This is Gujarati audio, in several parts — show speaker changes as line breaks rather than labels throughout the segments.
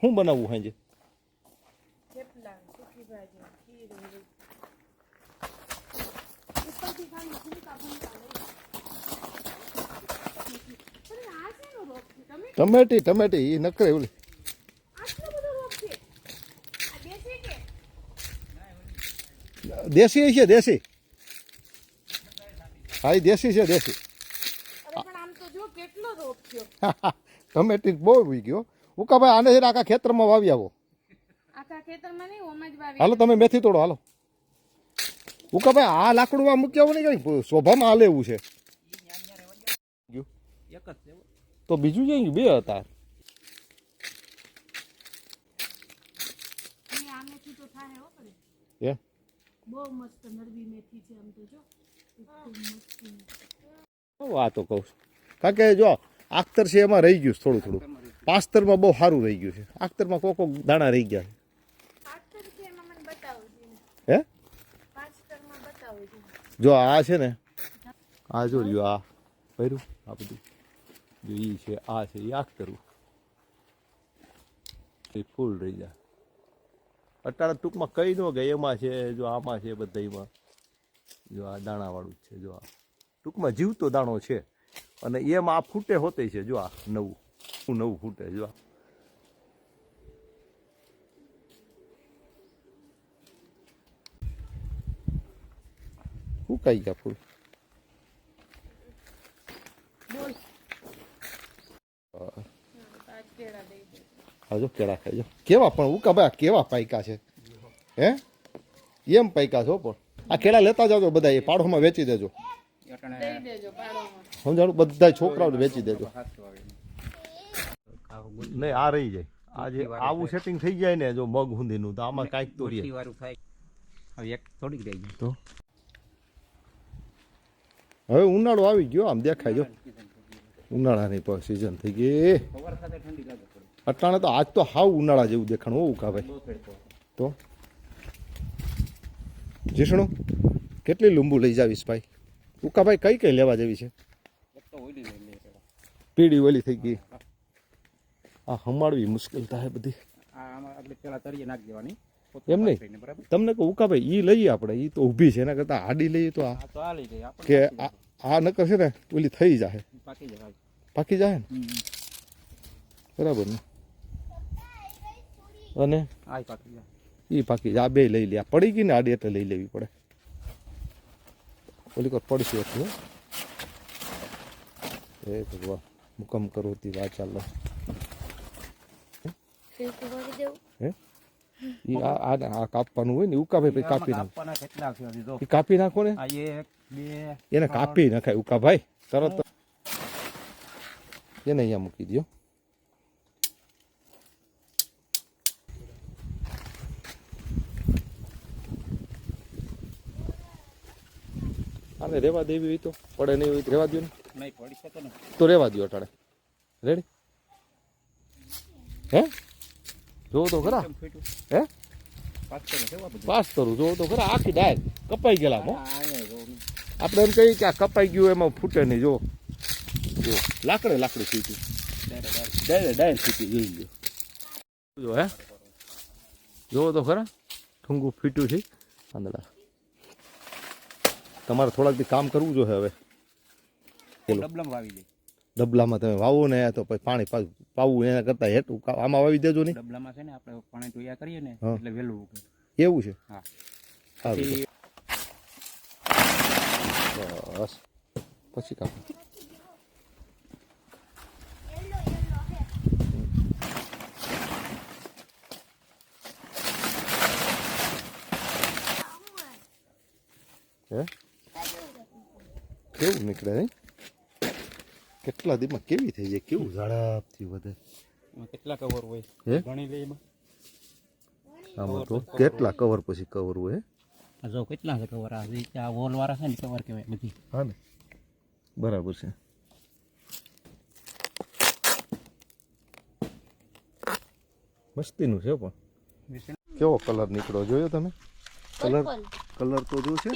શું બનાવવું સાંજે? ટમેટી ટમેટી એ નકરે ઓલી.
આટલો બધો રોગ છે આ દેશી
છે દેશી. હા એ દેશી છે દેશી.
અરે પણ આમ તો જો કેટલો રોગ થયો.
ટમેટી બહુ ઉઈ ગયો. ઉકાભાઈ આને આખા ખેતરમાં વાવી આવો. હાલો તમે મેથી તોડો હાલો. ઉકાભાઈ આ લાકડું આ મૂક્યા હોય ને કઈ? શોભામાં હાલે એવું છે. તો બીજું જઈ બે હતા. એ
બહુ મસ્ત નરવી મેથી છે આમ તો જો. એકદમ મસ્તી.
આ તો કહું કારણ કે જો આખતર છે એમાં રહી ગયું થોડું થોડું. પાસ્તરમાં બહુ સારું રહી ગયું છે. આખતરમાં કોક કોક દાણા રહી ગયા હે? જો આ છે ને, આ જો રહ્યું, આ ભર્યું આ બધું. જો એ છે, આ છે એ આખતરું એ ફૂલ રહી જાય. અત્યારે ટૂંકમાં કઈ ન ગઈ, એમાં છે, જો આમાં છે બધામાં જો આ દાણાવાળું જ છે, જો આ. ટૂંકમાં જીવતો દાણો છે. અને એમાં આ ફૂટે હોતે છે, જો આ નવું. નવું ફૂટે જો સુકાઈ ગયા ફૂલ
હજુ કેળા
ખાઈ કેવા પણ ઉકા ભાઈ કેવા પાયકા છે હે એમ પાયકા છો પણ આ કેળા લેતા જાજો બધા એ પાડોમાં વેચી દેજો સમજાણું બધા છોકરાઓને વેચી દેજો નહીં આ રહી જાય. આ જે આવું સેટિંગ થઈ જાય ને જો મગ હુંધીનું તો આમાં કાંઈક તો રહે.
હવે એક થોડીક રહી ગઈ.
તો? હવે ઉનાળો આવી ગયો આમ દેખાય જો. ઉનાળાની સિઝન થઈ ગઈ. અટાણે તો આજ તો હાવ ઉનાળા જેવું દેખાણું હોવું કા ભાઈ. તો? જીષ્ણુ કેટલી લીંબુ લઈ જાવીશ ભાઈ? ઉકાભાઈ કઈ કઈ લેવા જેવી છે. પીળી ઓલી થઈ ગઈ. આ હમાડવી મુશ્કેલ થાય બધી. એમ નહીં. તમને કહું ઉકાભાઈ ઈ લઈએ આપણે ઈ તો ઊભી છે એના કરતાં આડી લઈએ તો આ. કે આ આ નકર છે ને ઓલી થઈ જાય
પાકી જાય
ને? બરાબર ને? અને?
એ પાકી જાય.
ઈ પાકી જાય. આ બે લઈ લે. આ પડી ગઈ ને આડી એટલે લઈ લેવી પડે. ઓલી કોઈ પડશે એટલું. એ ભગવાન મુકમ કરો તી વાત ચાલો હે? ઈ આ આ આ કાપવાનું હોય ને ઉકાભાઈ પછી કાપી નાખો.
કેટલા જો.
ઈ કાપી નાખો ને
આ એક બે
એને કાપી નખાય ઉકાભાઈ. તરત એને અહીંયા મૂકી દો આને રેવા દેવી હોય તો? પડે નહીં હોય રેવા દો ને
નહીં પડી શકે ને.
તો રેવા દો અટાડે રેડી હે? જોવો તો ખરા હે?
પાસ કરો
જોવો તો ખરા? આખી ડાયર કપાઈ ગયેલા હો
જો
આપણે એમ કહીએ કે આ કપાઈ ગયું એમાં ફૂટે નહીં જો. જો લાકડે લાકડું સીટી. ડાયર ડાયર સીટી જોઈ લો જો હે. જોવો તો ખરા? ઠુંગું ફીટ્યું છે. આંદડા તમારે થોડાક કામ કરવું જોઈએ હવે.
ડબલમ વાવી દે.
ડબલામાં તમે વાવો ને તો પછી પાણી પાવું એના કરતાં હેઠું આમાં વાવી દેજો નહીં
ડબલામાં છે ને આપણે પાણી તોયા કરીએ ને એટલે વહેલું ઉગે.
એવું છે?
હા.
બસ. પછી કામ. હે? કેવું નીકળે નહીં કેટલા દીમાં કેવી થઈ જાય? કેવું ઝડપથી વધે?
એમાં કેટલા કવર હોય?
હે?
ગણી લે એમાં.
આમાં તો કેટલા કવર પછી કવર હોય
આ જો કેટલા છે કવર આ જે આ વોલ વાળા છે ને કવર કહેવાય બધી.
હા ને? બરાબર છે. મસ્તીનું છે પણ. કેવો કલર નીકળો જોયો તમે? કલર કલર તો જો છે.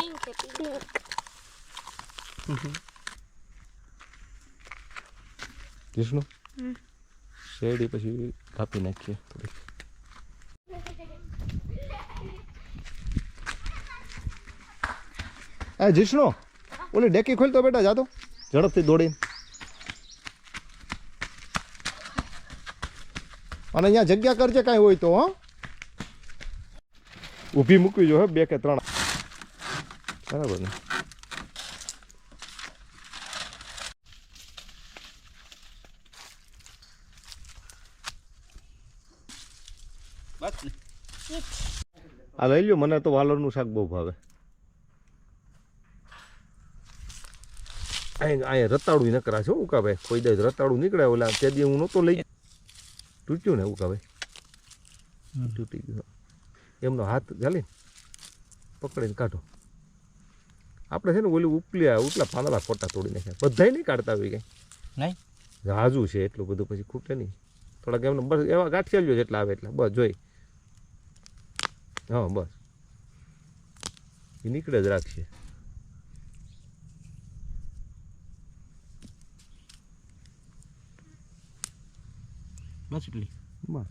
વિષ્ણુ શેરડી પછી કાપી નાખીએ થોડીક. એ જીષ્ણુ ઓલી ડેકી ખોલતો બેટા જાતો ઝડપથી દોડીને. અને અહીંયા જગ્યા કરજે કાંઈ હોય તો હો. ઊભી મૂકવી જો હે બે કે ત્રણ. બરાબર ને?
બસ
આ લઈ લ્યો મને તો વાલોરનું શાક બહુ ભાવે. અહીં અહીંયા રતાળું નકરા છે ઉકાભાઈ. કોઈ દે રતાળું નીકળે ઓલા તે દી હું નહોતો લઈ તૂટ્યું ને ઉકાભાઈ. તૂટી ગયો. એમનો હાથ ચાલી પકડીને કાઢો. આપણે છે ને ઓલું ઉપલ્યા ઉપલા પાંદડા ખોટા તોડી નાખ્યા. બધાય નહીં કાઢતા આવી કંઈ.
નહીં?
હાજુ છે એટલું બધું પછી ખૂટે નહીં. થોડાક એમને બસ એવા ગાંઠિયા લ્યો જેટલા આવે એટલા. બસ જોઈ. હા બસ. એ નીકળે જ રાખશે.
બસ એટલી.
બસ.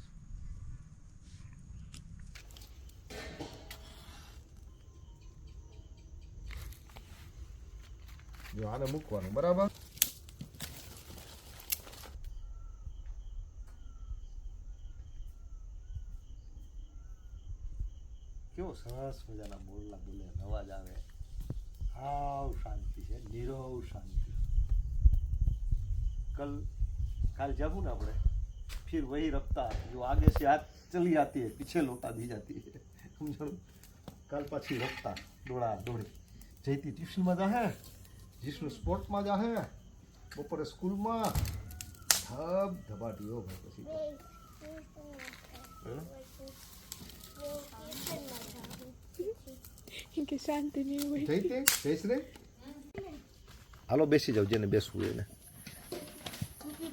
જો આને મૂકવાનું બરાબર? કેવો સરસ મજાના બોલલા બોલે અવાજ આવે હાવ શાંતિ છે નીરવ શાંતિ कल कल जब ना આપણે फिर वही रफ्तार जो आगे से हाथ चली आती है पीछे लौटा दी जाती है समझो કાલ પાછી રફતાર દોડા દોડી જયતી ટ્યુશનમાં જાહે જીષ્ણુ સ્પોર્ટમાં જાહે બપોરે સ્કૂલમાં ધબ ધબાટી હો ભાઈ પછી તો. હે?
કે શાંતિ નહીં હોય.
જયતી જઈશ રે. હાલો બેસી જાવ જેને બેસવું હોય એને.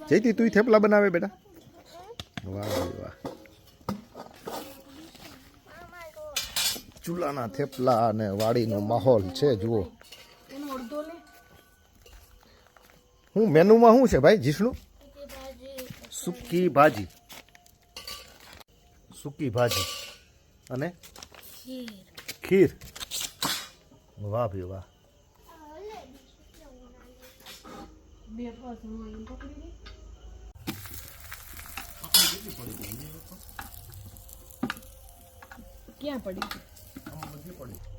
જઈતી તું થેપલા બનાવે બેટા. વાહ વાહ. ચૂલાના થેપલા અને વાડીનો માહોલ છે જુઓ. હું મેનુમાં શું છે ભાઈ જીષ્ણુ સૂકી ભાજી. સૂકી ભાજી અને ખીર. વાહ ભાઈ વાહ.
ક્યાં પડી
પડી?